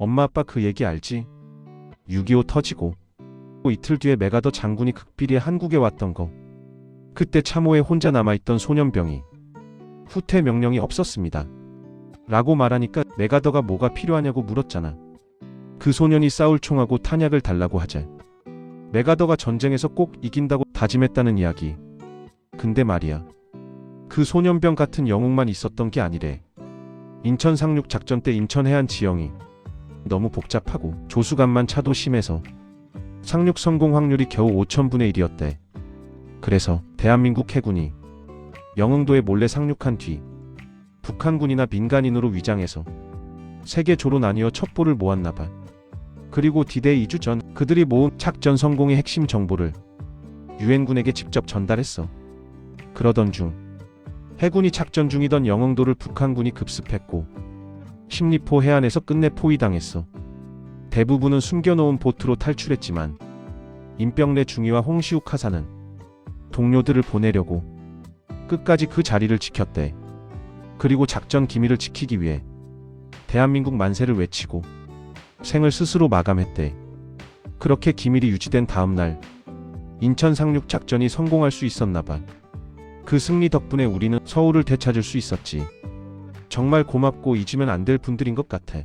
엄마 아빠 그 얘기 알지? 6.25 터지고 또 이틀 뒤에 메가더 장군이 극비리에 한국에 왔던 거. 그때 참호에 혼자 남아있던 소년병이 후퇴 명령이 없었습니다. 라고 말하니까 메가더가 뭐가 필요하냐고 물었잖아. 그 소년이 싸울 총하고 탄약을 달라고 하재. 메가더가 전쟁에서 꼭 이긴다고 다짐했다는 이야기. 근데 말이야. 그 소년병 같은 영웅만 있었던 게 아니래. 인천 상륙 작전 때 인천 해안 지형이 너무 복잡하고 조수간만 차도 심해서 상륙 성공 확률이 겨우 5천분의 1이었대. 그래서 대한민국 해군이 영흥도에 몰래 상륙한 뒤 북한군이나 민간인으로 위장해서 세계 조로 나뉘어 첩보를 모았나 봐. 그리고 디데이 2주 전 그들이 모은 작전 성공의 핵심 정보를 유엔군에게 직접 전달했어. 그러던 중 해군이 작전 중이던 영흥도를 북한군이 급습했고 십리포 해안에서 끝내 포위당했어. 대부분은 숨겨놓은 보트로 탈출했지만 임병래 중위와 홍시욱 하사는 동료들을 보내려고 끝까지 그 자리를 지켰대. 그리고 작전 기밀을 지키기 위해 대한민국 만세를 외치고 생을 스스로 마감했대. 그렇게 기밀이 유지된 다음 날 인천 상륙 작전이 성공할 수 있었나 봐. 그 승리 덕분에 우리는 서울을 되찾을 수 있었지. 정말 고맙고 잊으면 안 될 분들인 것 같아.